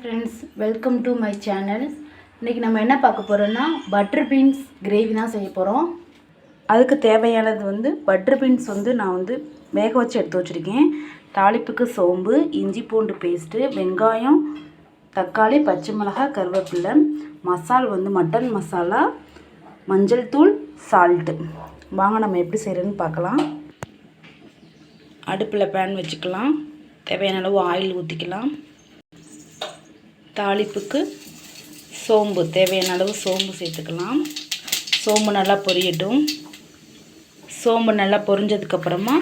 Friends welcome to my channel இன்றைக்கி நம்ம என்ன பார்க்க போகிறோன்னா பட்டர் பீன்ஸ் கிரேவி தான் செய்ய போகிறோம் அதுக்கு தேவையானது வந்து பட்டர் பீன்ஸ் வந்து நான் வந்து வேக வச்சு எடுத்து வச்சுருக்கேன். தாளிப்புக்கு சோம்பு இஞ்சி பூண்டு பேஸ்ட்டு வெங்காயம் தக்காளி பச்சை மிளகாய் கருவேப்பிலை மசால் வந்து மட்டன் மசாலா மஞ்சள் தூள் சால்ட்டு வாங்க நம்ம எப்படி செய்கிறதுன்னு பார்க்கலாம். அடுப்பில் பேன் வச்சுக்கலாம். தேவையான அளவு ஆயில் ஊற்றிக்கலாம் தாளிப்புக்கு சோம்பு தேவையான அளவு சோம்பு சேர்த்துக்கலாம். சோம்பு நல்லா பொரியட்டும். சோம்பு நல்லா பொரிஞ்சதுக்கப்புறமா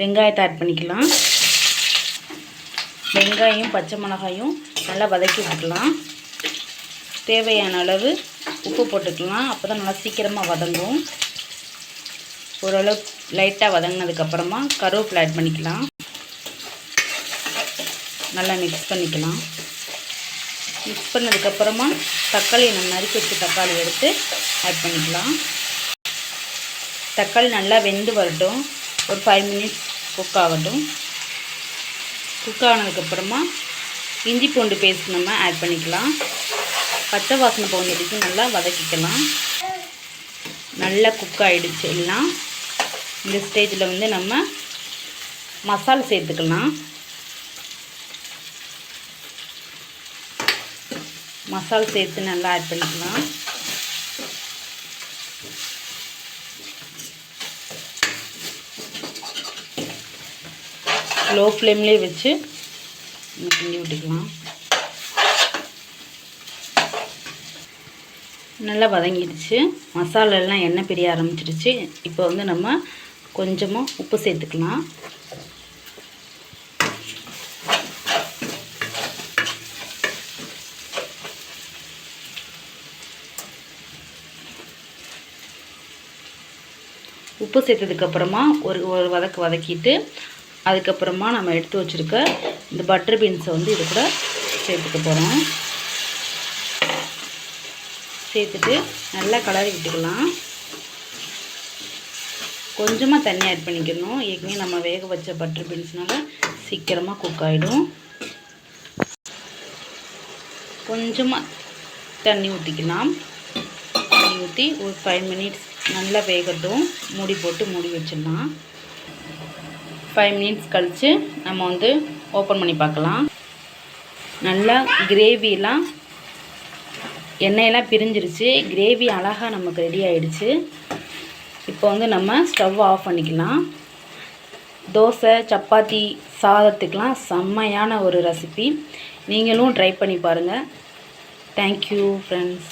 வெங்காயத்தை ஆட் பண்ணிக்கலாம். வெங்காயம் பச்சை மிளகாயும் நல்லா வதக்கி விட்டுக்கலாம். தேவையான அளவு உப்பு போட்டுக்கலாம். அப்போ தான் நல்லா சீக்கிரமாக வதங்கும். ஓரளவு லைட்டாக வதங்கினதுக்கப்புறமா கருவேப்பிலை ஆட் பண்ணிக்கலாம். நல்லா மிக்ஸ் பண்ணிக்கலாம். மிக்ஸ் பண்ணதுக்கப்புறமா தக்காளியை நம்ம நறுக்கி வச்சு தக்காளி எடுத்து ஆட் பண்ணிக்கலாம். தக்காளி நல்லா வெந்து வரட்டும். ஒரு ஃபைவ் மினிட்ஸ் குக் ஆகட்டும். குக் ஆனதுக்கப்புறமா இஞ்சி பூண்டு பேஸ்ட் நம்ம ஆட் பண்ணிக்கலாம். பச்சை வாசனை போனதுக்கு நல்லா வதக்கிக்கலாம். நல்லா குக் ஆகிடுச்சு எல்லாம். இந்த ஸ்டேஜில் வந்து நம்ம மசாலா சேர்த்துக்கலாம். மசால் சேர்த்து நல்லா ஆட் பண்ணிக்கலாம். லோ ஃப்ளேம்லேயே வச்சு கிண்டி விட்டுக்கலாம் நல்லா வதங்கிடுச்சு. மசாலாலாம் எண்ணெய் பிரிய ஆரம்பிச்சிடுச்சு. இப்போ வந்து நம்ம கொஞ்சமாக உப்பு சேர்த்துக்கலாம். உப்பு சேர்த்ததுக்கப்புறமா ஒரு ஒரு வதக்கு வதக்கிட்டு அதுக்கப்புறமா நம்ம எடுத்து வச்சுருக்க இந்த பட்டர் பீன்ஸை வந்து இது கூட சேர்த்துக்க போகிறோம் சேர்த்துட்டு நல்லா கலரி விட்டுக்கலாம். கொஞ்சமாக தண்ணி ஆட் பண்ணிக்கணும். ஏற்கனவே நம்ம வேக வச்ச பட்டர் பீன்ஸ்னால சீக்கிரமாக குக் ஆகிடும் கொஞ்சமாக தண்ணி ஊற்றிக்கலாம் ஊற்றி ஒரு ஃபைவ் மினிட்ஸ் நல்லா வேகட்டும். மூடி போட்டு மூடி வச்சிடலாம். ஃபைவ் மினிட்ஸ் கழித்து நம்ம வந்து ஓப்பன் பண்ணி பார்க்கலாம். நல்லா கிரேவிலாம் எண்ணெயெல்லாம் பிரிஞ்சிருச்சு. கிரேவி அழகாக நமக்கு ரெடி ஆகிடுச்சு இப்போ வந்து நம்ம ஸ்டவ் ஆஃப் பண்ணிக்கலாம். தோசை சப்பாத்தி சாதத்துக்கெலாம் செம்மையான ஒரு ரெசிபி நீங்களும் ட்ரை பண்ணி பாருங்கள் தேங்க்யூ ஃப்ரெண்ட்ஸ்